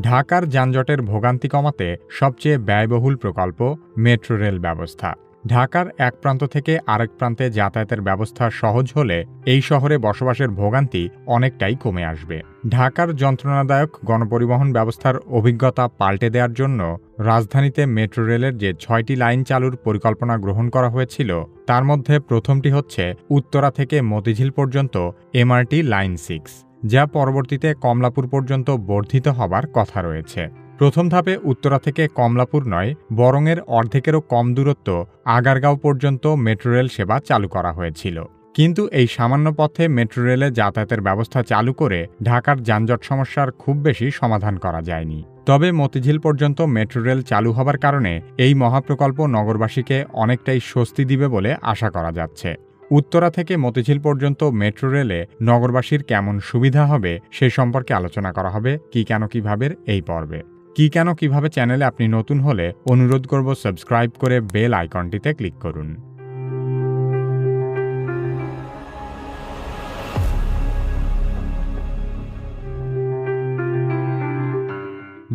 ঢাকার যানজটের ভোগান্তি কমাতে সবচেয়ে ব্যয়বহুল প্রকল্প মেট্রো রেল ব্যবস্থা। ঢাকার এক প্রান্ত থেকে আরেক প্রান্তে যাতায়াতের ব্যবস্থা সহজ হলে এই শহরে বসবাসের ভোগান্তি অনেকটাই কমে আসবে। ঢাকার যন্ত্রণাদায়ক গণপরিবহন ব্যবস্থার অভিজ্ঞতা পাল্টে দেওয়ার জন্য রাজধানীতে মেট্রো রেলের যে ছয়টি লাইন চালুর পরিকল্পনা গ্রহণ করা হয়েছিল, তার মধ্যে প্রথমটি হচ্ছে উত্তরা থেকে মতিঝিল পর্যন্ত এমআরটি লাইন সিক্স। যা পরবর্তীতে কমলাপুর পর্যন্ত বর্ধিত হবার কথা রয়েছে। প্রথম ধাপে উত্তরা থেকে কমলাপুর নয়, বরংয়ের অর্ধেকেরও কম দূরত্ব আগারগাঁও পর্যন্ত মেট্রো রেল সেবা চালু করা হয়েছিল। কিন্তু এই সামান্য পথে মেট্রো রেলে যাতায়াতের ব্যবস্থা চালু করে ঢাকার যানজট সমস্যার খুব বেশি সমাধান করা যায়নি। তবে মতিঝিল পর্যন্ত মেট্রো রেল চালু হবার কারণে এই মহাপ্রকল্প নগরবাসীকে অনেকটাই স্বস্তি দিবে বলে আশা করা যাচ্ছে। উত্তরা থেকে মতিঝিল পর্যন্ত মেট্রো রেলে নগরবাসীর কেমন সুবিধা হবে সে সম্পর্কে আলোচনা করা হবে কি কেন কীভাবে এই পর্বে। কি কেন কীভাবে চ্যানেলে আপনি নতুন হলে অনুরোধ করব সাবস্ক্রাইব করে বেল আইকনটিতে ক্লিক করুন।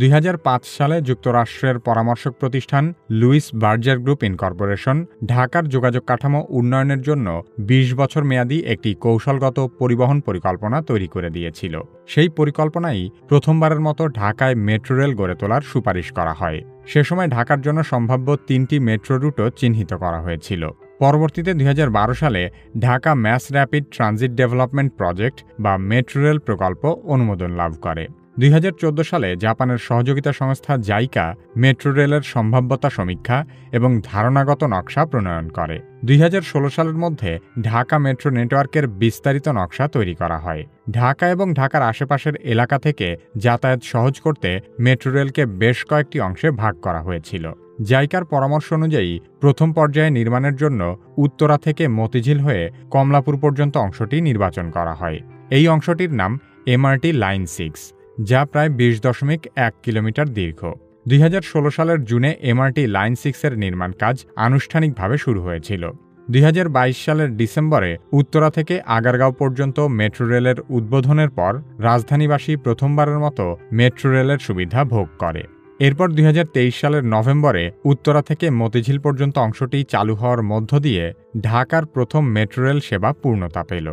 দুই হাজার পাঁচ সালে যুক্তরাষ্ট্রের পরামর্শক প্রতিষ্ঠান লুইস বার্জার গ্রুপ ইনকর্পোরেশন ঢাকার যোগাযোগ কাঠামো উন্নয়নের জন্য ২০ বছর মেয়াদী একটি কৌশলগত পরিবহন পরিকল্পনা তৈরি করে দিয়েছিল। সেই পরিকল্পনাই প্রথমবারের মতো ঢাকায় মেট্রো রেল গড়ে তোলার সুপারিশ করা হয়। সে সময় ঢাকার জন্য সম্ভাব্য তিনটি মেট্রো রুটও চিহ্নিত করা হয়েছিল। পরবর্তীতে দুই হাজার বারো সালে Dhaka mass rapid transit development project বা মেট্রো রেল প্রকল্প অনুমোদন লাভ করে। দুই হাজার চোদ্দ সালে জাপানের সহযোগিতা সংস্থা জাইকা মেট্রো রেলের সম্ভাব্যতা সমীক্ষা এবং ধারণাগত নকশা প্রণয়ন করে। দুই হাজার ষোলো সালের মধ্যে ঢাকা মেট্রো নেটওয়ার্কের বিস্তারিত নকশা তৈরি করা হয়। ঢাকা এবং ঢাকার আশেপাশের এলাকা থেকে যাতায়াত সহজ করতে মেট্রো রেলকে বেশ কয়েকটি অংশে ভাগ করা হয়েছিল। জাইকার পরামর্শ অনুযায়ী, প্রথম পর্যায়ে নির্মাণের জন্য উত্তরা থেকে মতিঝিল হয়ে কমলাপুর পর্যন্ত অংশটি নির্বাচন করা হয়। এই অংশটির নাম এমআরটি লাইন সিক্স। যা প্রায় বিশ দশমিক এক কিলোমিটার দীর্ঘ। দুই হাজার ষোলো সালের জুনে এমআরটি লাইন সিক্সের নির্মাণ কাজ আনুষ্ঠানিকভাবে শুরু হয়েছিল। দুই হাজার বাইশ সালের ডিসেম্বরে উত্তরা থেকে আগারগাঁও পর্যন্ত মেট্রো রেলের উদ্বোধনের পর রাজধানীবাসী প্রথমবারের মতো মেট্রো রেলের সুবিধা ভোগ করে। এরপর দুই হাজার তেইশ সালের নভেম্বরে উত্তরা থেকে মতিঝিল পর্যন্ত অংশটি চালু হওয়ার মধ্য দিয়ে ঢাকার প্রথম মেট্রো রেল সেবা পূর্ণতা পেল।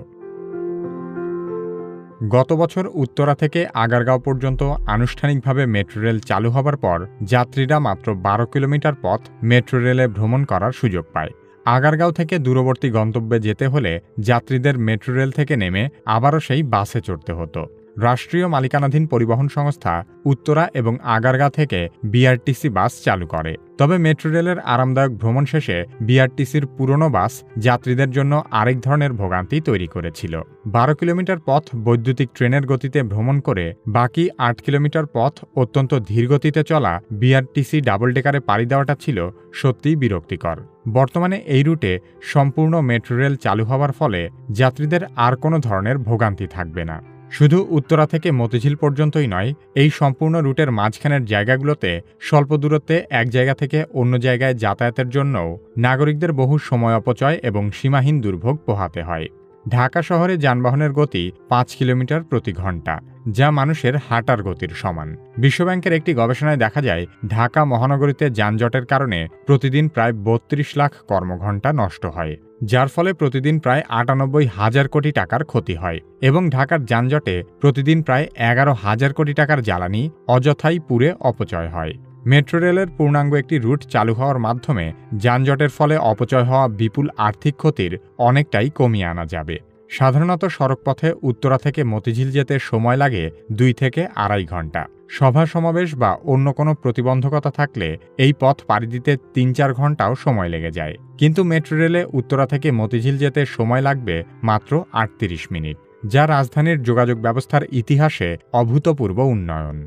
গত বছর উত্তরা থেকে আগারগাঁও পর্যন্ত আনুষ্ঠানিকভাবে মেট্রো রেল চালু হবার পর যাত্রীরা মাত্র বারো কিলোমিটার পথ মেট্রো রেলে ভ্রমণ করার সুযোগ পায়। আগারগাঁও থেকে দূরবর্তী গন্তব্যে যেতে হলে যাত্রীদের মেট্রো রেল থেকে নেমে আবারও সেই বাসে চড়তে হতো। রাষ্ট্রীয় মালিকানাধীন পরিবহন সংস্থা উত্তরা এবং আগারগা থেকে বিআরটিসি বাস চালু করে। তবে মেট্রো রেলের আরামদায়ক ভ্রমণ শেষে বিআরটিসির পুরনো বাস যাত্রীদের জন্য আরেক ধরনের ভোগান্তি তৈরি করেছিল। বারো কিলোমিটার পথ বৈদ্যুতিক ট্রেনের গতিতে ভ্রমণ করে বাকি আট কিলোমিটার পথ অত্যন্ত ধীরগতিতে চলা বিআরটিসি ডাবল ডেকারে পাড়ি দেওয়াটা ছিল সত্যিই বিরক্তিকর। বর্তমানে এই রুটে সম্পূর্ণ মেট্রো রেল চালু হওয়ার ফলে যাত্রীদের আর কোনো ধরনের ভোগান্তি থাকবে না। শুধু উত্তরা থেকে মতিঝিল পর্যন্তই নয়, এই সম্পূর্ণ রুটের মাঝখানের জায়গাগুলোতে স্বল্প দূরত্বে এক জায়গা থেকে অন্য জায়গায় যাতায়াতের জন্যও নাগরিকদের বহু সময় অপচয় এবং সীমাহীন দুর্ভোগ পোহাতে হয়। ঢাকা শহরে যানবাহনের গতি পাঁচ কিলোমিটার প্রতি ঘণ্টা, যা মানুষের হাঁটার গতির সমান। বিশ্বব্যাংকের একটি গবেষণায় দেখা যায়, ঢাকা মহানগরীতে যানজটের কারণে প্রতিদিন প্রায় বত্রিশ লাখ কর্মঘণ্টা নষ্ট হয়। যার ফলে প্রতিদিন প্রায় আটানব্বই হাজার কোটি টাকার ক্ষতি হয় এবং ঢাকার যানজটে প্রতিদিন প্রায় এগারো হাজার কোটি টাকার জ্বালানি অযথাই পুরে অপচয় হয়। মেট্রো রেলের পূর্ণাঙ্গ একটি রুট চালু হওয়ার মাধ্যমে যানজটের ফলে অপচয় হওয়া বিপুল আর্থিক ক্ষতির অনেকটাই কমিয়ে আনা যাবে। সাধারণত সড়কপথে উত্তরা থেকে মতিঝিল যেতে সময় লাগে দুই থেকে আড়াই ঘণ্টা। সভা সমাবেশ বা অন্য কোনো প্রতিবন্ধকতা থাকলে এই পথ পাড়ি দিতে তিন চার ঘন্টাও সময় লেগে যায়। কিন্তু মেট্রো রেলে উত্তরা থেকে মতিঝিল যেতে সময় লাগবে মাত্র আটত্রিশ মিনিট, যা রাজধানীর যোগাযোগ ব্যবস্থার ইতিহাসে অভূতপূর্ব উন্নয়ন।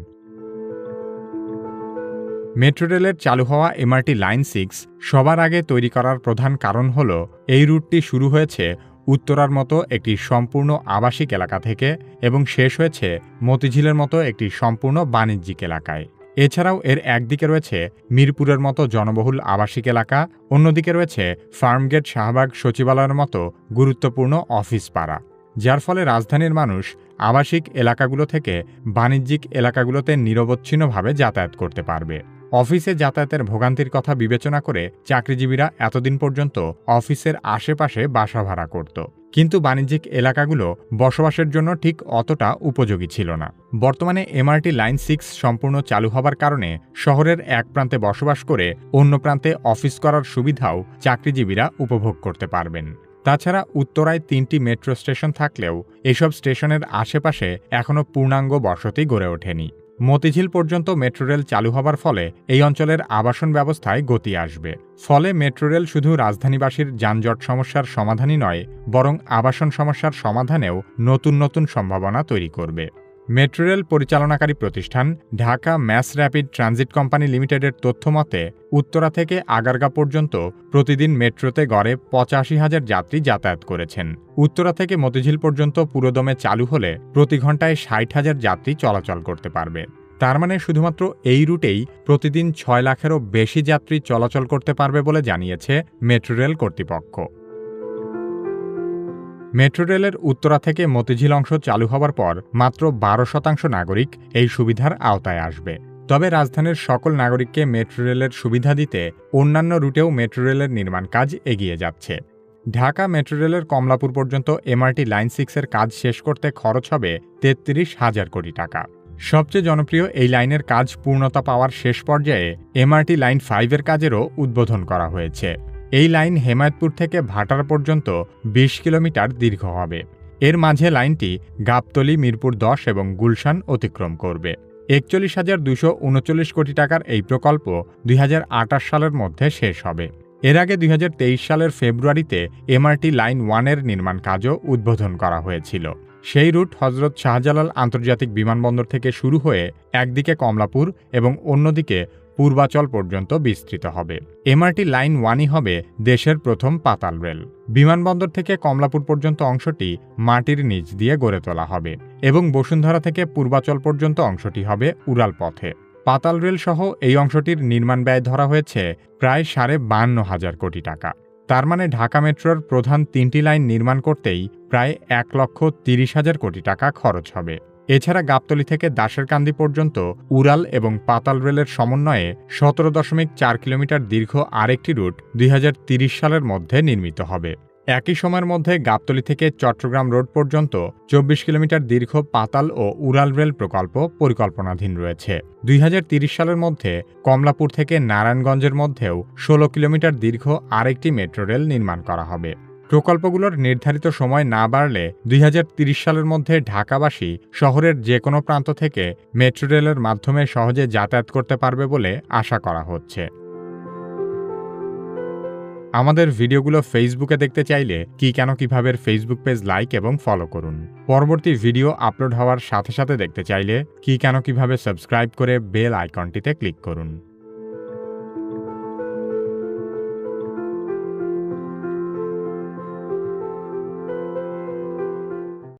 মেট্রো রেলের চালু হওয়া এমআরটি লাইন সিক্স সবার আগে তৈরি করার প্রধান কারণ হল, এই রুটটি শুরু হয়েছে উত্তরার মতো একটি সম্পূর্ণ আবাসিক এলাকা থেকে এবং শেষ হয়েছে মতিঝিলের মতো একটি সম্পূর্ণ বাণিজ্যিক এলাকায়। এছাড়াও এর একদিকে রয়েছে মিরপুরের মতো জনবহুল আবাসিক এলাকা, অন্যদিকে রয়েছে ফার্মগেট শাহবাগ সচিবালয়ের মতো গুরুত্বপূর্ণ অফিস পাড়া। যার ফলে রাজধানীর মানুষ আবাসিক এলাকাগুলো থেকে বাণিজ্যিক এলাকাগুলোতে নিরবচ্ছিন্নভাবে যাতায়াত করতে পারবে। অফিসে যাতায়াতের ভোগান্তির কথা বিবেচনা করে চাকরিজীবীরা এতদিন পর্যন্ত অফিসের আশেপাশে বাসা ভাড়া করত। কিন্তু বাণিজ্যিক এলাকাগুলো বসবাসের জন্য ঠিক অতটা উপযোগী ছিল না। বর্তমানে এমআরটি লাইন সিক্স সম্পূর্ণ চালু হবার কারণে শহরের এক প্রান্তে বসবাস করে অন্য প্রান্তে অফিস করার সুবিধাও চাকরিজীবীরা উপভোগ করতে পারবেন। তাছাড়া উত্তরায় তিনটি মেট্রো স্টেশন থাকলেও এসব স্টেশনের আশেপাশে এখনও পূর্ণাঙ্গ বসতি গড়ে ওঠেনি। মতিঝিল পর্যন্ত মেট্রো রেল চালু হবার ফলে এই অঞ্চলের আবাসন ব্যবস্থায় গতি আসবে। ফলে মেট্রো রেল শুধু রাজধানীবাসীর যানজট সমস্যার সমাধানই নয়, বরং আবাসন সমস্যার সমাধানেও নতুন নতুন সম্ভাবনা তৈরি করবে। মেট্রো রেল পরিচালনাকারী প্রতিষ্ঠান Dhaka mass rapid transit company লিমিটেডের তথ্য মতে, উত্তরা থেকে আগারগা পর্যন্ত প্রতিদিন মেট্রোতে গড়ে পঁচাশি হাজার যাত্রী যাতায়াত করেছেন। উত্তরা থেকে মতিঝিল পর্যন্ত পুরোদমে চালু হলে প্রতি ঘন্টায় ষাট হাজার যাত্রী চলাচল করতে পারবে। তার মানে শুধুমাত্র এই রুটেই প্রতিদিন ছয় লাখেরও বেশি যাত্রী চলাচল করতে পারবে বলে জানিয়েছে মেট্রো রেল কর্তৃপক্ষ। মেট্রো রেলের উত্তরা থেকে মতিঝিল অংশ চালু হবার পর মাত্র বারো শতাংশ নাগরিক এই সুবিধার আওতায় আসবে। তবে রাজধানীর সকল নাগরিককে মেট্রো রেলের সুবিধা দিতে অন্যান্য রুটেও মেট্রো রেলের নির্মাণ কাজ এগিয়ে যাচ্ছে। ঢাকা মেট্রো রেলের কমলাপুর পর্যন্ত এমআরটি লাইন সিক্সের কাজ শেষ করতে খরচ হবে তেত্রিশ হাজার কোটি টাকা। সবচেয়ে জনপ্রিয় এই লাইনের কাজ পূর্ণতা পাওয়ার শেষ পর্যায়ে এমআরটি লাইন ফাইভের কাজেরও উদ্বোধন করা হয়েছে। এই লাইন হেমায়তপুর থেকে ভাটার পর্যন্ত ২০ কিলোমিটার দীর্ঘ হবে। এর মাঝে লাইনটি গাবতলি, মিরপুর দশ এবং গুলশান অতিক্রম করবে। একচল্লিশ হাজার দুশো উনচল্লিশ কোটি টাকার এই প্রকল্প দুই হাজার আঠাশ সালের মধ্যে শেষ হবে। এর আগে দুই হাজার তেইশ সালের ফেব্রুয়ারিতে এমআরটি লাইন ওয়ানের নির্মাণ কাজও উদ্বোধন করা হয়েছিল। সেই রুট হজরত শাহজালাল আন্তর্জাতিক বিমানবন্দর থেকে শুরু হয়ে একদিকে কমলাপুর এবং অন্যদিকে পূর্বাচল পর্যন্ত বিস্তৃত হবে। এমআরটি লাইন ওয়ানই হবে দেশের প্রথম পাতাল রেল। বিমানবন্দর থেকে কমলাপুর পর্যন্ত অংশটি মাটির নিচ দিয়ে গড়ে তোলা হবে এবং বসুন্ধরা থেকে পূর্বাচল পর্যন্ত অংশটি হবে উড়াল পথে পাতাল রেল সহ এই অংশটির নির্মাণ ব্যয় ধরা হয়েছে প্রায় সাড়ে বান্ন হাজার কোটি টাকা। তার মানে ঢাকা মেট্রোর প্রধান তিনটি লাইন নির্মাণ করতেই প্রায় এক লক্ষ তিরিশ হাজার কোটি টাকা খরচ হবে। এছাড়া গাবতলি থেকে দাসেরকান্দি পর্যন্ত উড়াল এবং পাতাল রেলের সমন্বয়ে সতেরো দশমিক চার কিলোমিটার দীর্ঘ আরেকটি রুট দুই সালের মধ্যে নির্মিত হবে। একই সময়ের মধ্যে গাবতলি থেকে চট্টগ্রাম রোড পর্যন্ত চব্বিশ কিলোমিটার দীর্ঘ পাতাল ও উড়াল রেল প্রকল্প পরিকল্পনাধীন রয়েছে। দুই সালের মধ্যে কমলাপুর থেকে নারায়ণগঞ্জের মধ্যেও ষোলো কিলোমিটার দীর্ঘ আরেকটি মেট্রো রেল নির্মাণ করা হবে। প্রকল্পগুলোর নির্ধারিত সময় না বাড়লে দুই সালের মধ্যে ঢাকাবাসী শহরের যে কোনো প্রান্ত থেকে মেট্রো রেলের মাধ্যমে সহজে যাতায়াত করতে পারবে বলে আশা করা হচ্ছে। আমাদের ভিডিওগুলো ফেসবুকে দেখতে চাইলে কি কেন কীভাবে ফেসবুক পেজ লাইক এবং ফলো করুন। পরবর্তী ভিডিও আপলোড হওয়ার সাথে সাথে দেখতে চাইলে কি কেন কীভাবে সাবস্ক্রাইব করে বেল আইকনটিতে ক্লিক করুন।